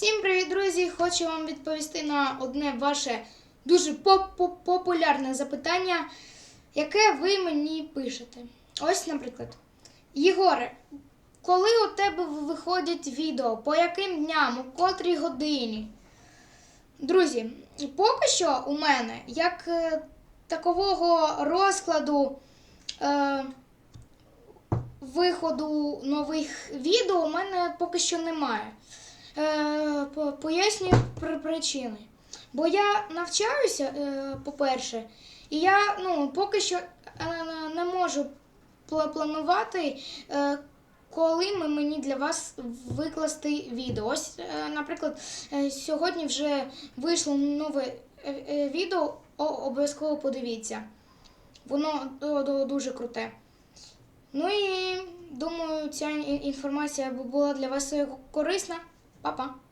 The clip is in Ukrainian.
Всім привіт, друзі! Хочу вам відповісти на одне ваше дуже поп- поп- популярне запитання, яке ви мені пишете. Ось, наприклад, Єгоре, коли у тебе виходять відео, по яким дням, у котрій годині? Друзі, поки що у мене як е, такового розкладу е, виходу нових відео у мене поки що немає. Е, пояснюю при- причини. Бо я навчаюся, е, по-перше, і я ну, поки що е, не можу планувати, е, коли ми мені для вас викласти відео. Ось, е, наприклад, е, сьогодні вже вийшло нове е, е, відео, о- обов'язково подивіться. Воно до- до- дуже круте. Ну і думаю, ця інформація була для вас е, корисна. Па-па!